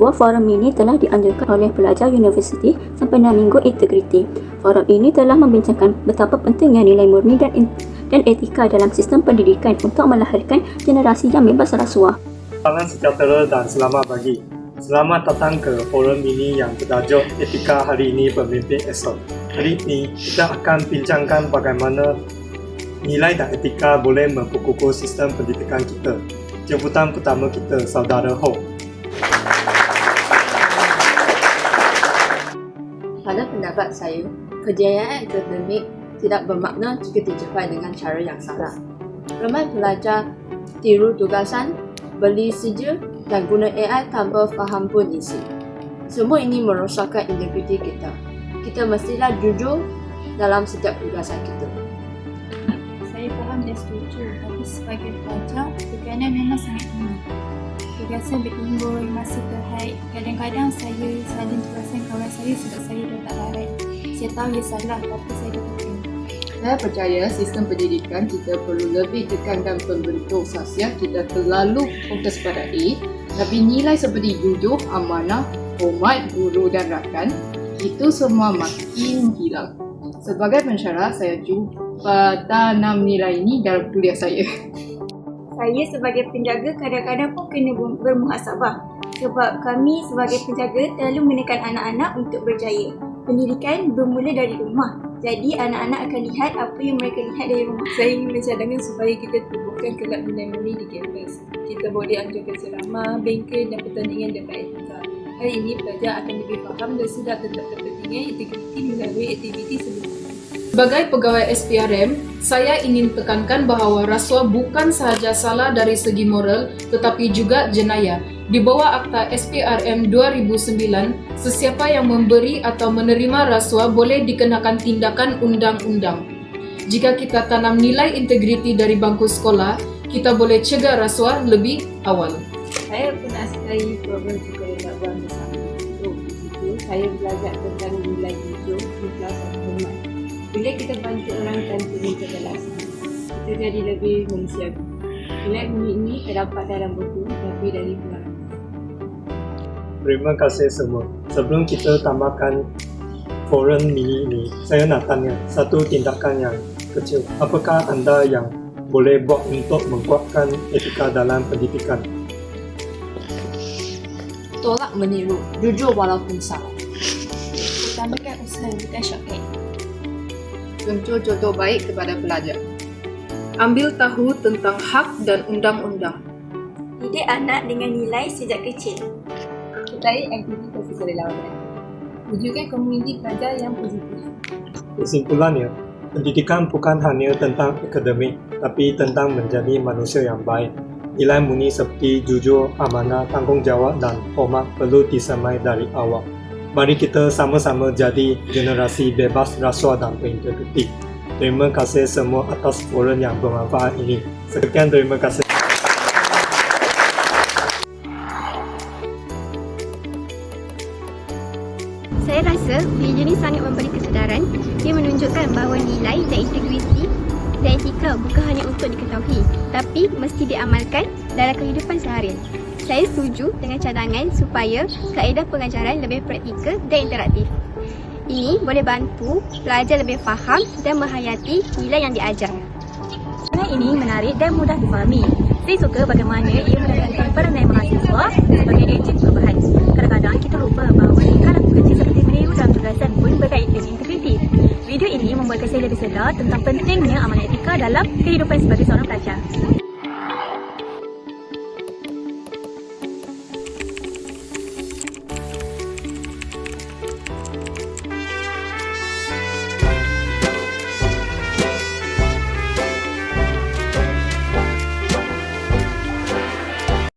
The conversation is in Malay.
sebuah forum ini telah dianjurkan oleh pelajar universiti sempena Minggu Integriti. Forum ini telah membincangkan betapa pentingnya nilai murni dan, dan etika dalam sistem pendidikan untuk melahirkan generasi yang bebas rasuah. Salam sejahtera dan selamat pagi. Selamat datang ke forum ini yang bertajuk Etika Hari Ini Pemimpin Esok. Hari ini kita akan bincangkan bagaimana nilai dan etika boleh memperkukuh sistem pendidikan kita. Jemputan pertama kita, Saudara Ho. Pada pendapat saya, kejayaan akademik tidak bermakna jika dicapai dengan cara yang salah. Ramai pelajar tiru tugasan, beli sijil dan guna AI tanpa faham pun isi. Semua ini merosakkan integriti kita. Kita mestilah jujur dalam setiap tugasan kita. Saya faham dan setuju tapi sebagai pelajar tekanan memang sangat tinggi. Tugasan bertimbul masa terhaid. Kadang-kadang saya salin tugasan kawan saya sebab saya dah tak larat. Saya tahu ia salah tapi saya dah tekan. Saya percaya sistem pendidikan kita perlu lebih tekankan pembentuk sasiah kita terlalu fokus pada A tapi nilai seperti jujur, amanah, hormat, guru dan rakan itu semua makin hilang. Sebagai pensyarah, saya cuba tanam nilai ini dalam kuliah saya. saya sebagai penjaga kadang-kadang pun kena ber- bermuhasabah sebab kami sebagai penjaga terlalu menekan anak-anak untuk berjaya. Pendidikan bermula dari rumah. Jadi anak-anak akan lihat apa yang mereka lihat dari rumah. Saya ingin mencadangkan supaya kita tumbuhkan kelab nilai-nilai di kampus. Kita boleh anjurkan ceramah, bengkel dan pertandingan dengan etika. Hari ini pelajar akan lebih faham dan sedar tentang kepentingan integriti melalui aktiviti sebelum Sebagai pegawai SPRM, saya ingin tekankan bahawa rasuah bukan sahaja salah dari segi moral tetapi juga jenayah. Di bawah Akta SPRM 2009, sesiapa yang memberi atau menerima rasuah boleh dikenakan tindakan undang-undang. Jika kita tanam nilai integriti dari bangku sekolah, kita boleh cegah rasuah lebih awal. Saya pernah sekali program sukarelawan bersama. Untuk itu, saya belajar tentang nilai jujur, ikhlas dan hormat. Bila kita bantu orang tanpa minta balasan, kita jadi lebih manusiawi. Nilai ini terdapat dalam buku tapi dari pengalaman. Terima kasih semua. Sebelum kita tambahkan forum mini ini, saya nak tanya satu tindakan yang kecil. Apakah anda yang boleh buat untuk menguatkan etika dalam pendidikan? Tolak meniru, jujur walaupun salah. Utamakan usaha bukan shortcut. Contoh contoh baik kepada pelajar. Ambil tahu tentang hak dan undang-undang. Didik anak dengan nilai sejak kecil. Sertai aktiviti sukarelawanan. Wujudkan komuniti pelajar yang positif. Kesimpulannya, pendidikan bukan hanya tentang akademik, tapi tentang menjadi manusia yang baik. Nilai murni seperti jujur, amanah, tanggungjawab dan hormat perlu disemai dari awal. Mari kita sama-sama jadi generasi bebas rasuah dan berintegriti. Terima kasih semua atas forum yang bermanfaat ini. Sekian terima kasih. Saya rasa video ini sangat memberi kesedaran. Ia menunjukkan bahawa nilai dan integriti dan etika bukan hanya untuk diketahui, tapi mesti diamalkan dalam kehidupan seharian. Saya setuju dengan cadangan supaya kaedah pengajaran lebih praktikal dan interaktif. Ini boleh bantu pelajar lebih faham dan menghayati nilai yang diajar. Soalan ini menarik dan mudah difahami. Saya suka bagaimana ia menekankan peranan mahasiswa sebagai ejen perubahan. Kadang-kadang kita lupa bahawa laku kecil seperti meniru dalam tugasan pun berkait dengan integriti. Video ini membuatkan saya lebih sedar tentang pentingnya amalan etika dalam kehidupan sebagai seorang pelajar.